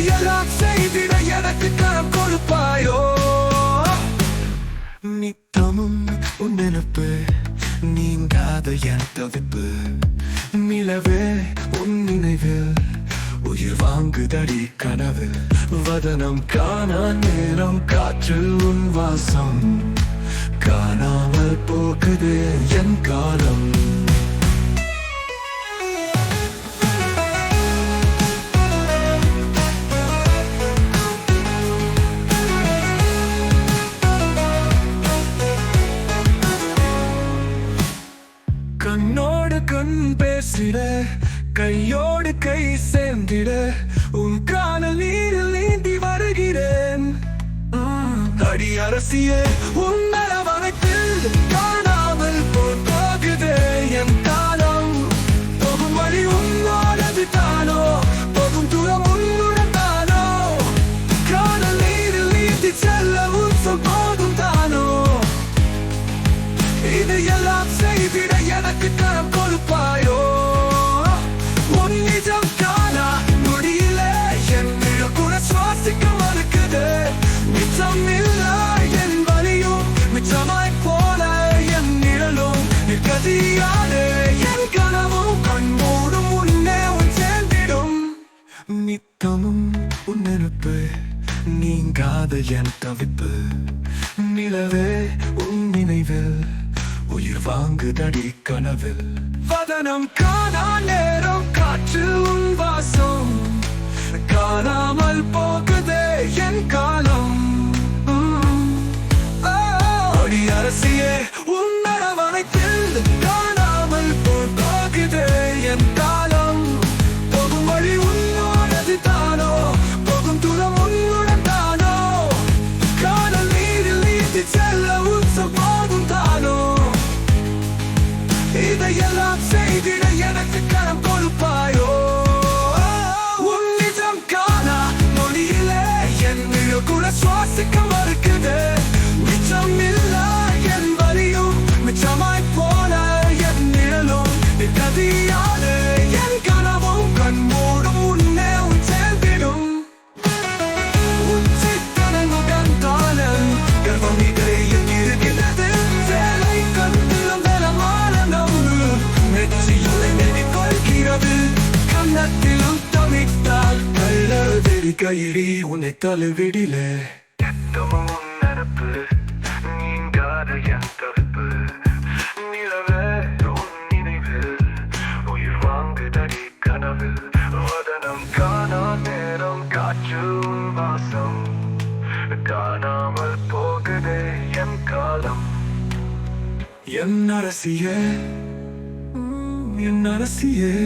இதையெல்லாம் செய்திட எனக்கு கரம் கொடுப்பாயோ நித்தமும் உன் நினைப்பு நீங்காத என் தவிப்பு நிலவே உன் நினைவில் உயிர் வாங்குதடி கனவில் வதனம் காணா நேரம் காற்றில் உன் வாசம் காணாமல் போகுது என் காலம் கண் பேசிட கையோடு கை சேர்ந்திட உன் காணல் நீரில் நீந்தி வருகிறேன். அடி அரசியே உன் நலவனத்தில் காணாமல் போல் போகுதே என் காலம். போகும் வழி உன்னோடது தானோ? போகும் தூரம் உன்னுடன் தானோ? காணல் நீரில் நீந்தி செல்ல உன் போதும் தானோ? இதையெல்லாம் செய்திட எனக்கு கரம் நிற்கதியாதே என் கனவும் கண் மூடும் உன்னே உன் சேர்ந்திடும். நித்தமும் உன் நெருப்பு நீங்காத என் தவிப்பு. நிலவே உன் நினைவில் உயிர் வாங்குதடி கனவில். வதனம் காணா நேரம் காற்று உன் வாசம். காணாமல் போகுதே என் காலம். உம். ஆ, அடி அரசியே கள்ளர் வெறிக்கையிடி உன்னை தழுவிடிலே. நித்தமும் உன் நினப்பு நீங்காத என் தவிப்பு நிலவே உன் நினைவில் உயிர் வாங்குதடி கனவில் வதனம் காணா நேரம் காற்று வாசம். காணாமல் போகுதே என் காலம். என் அரசியே என் அரசியே.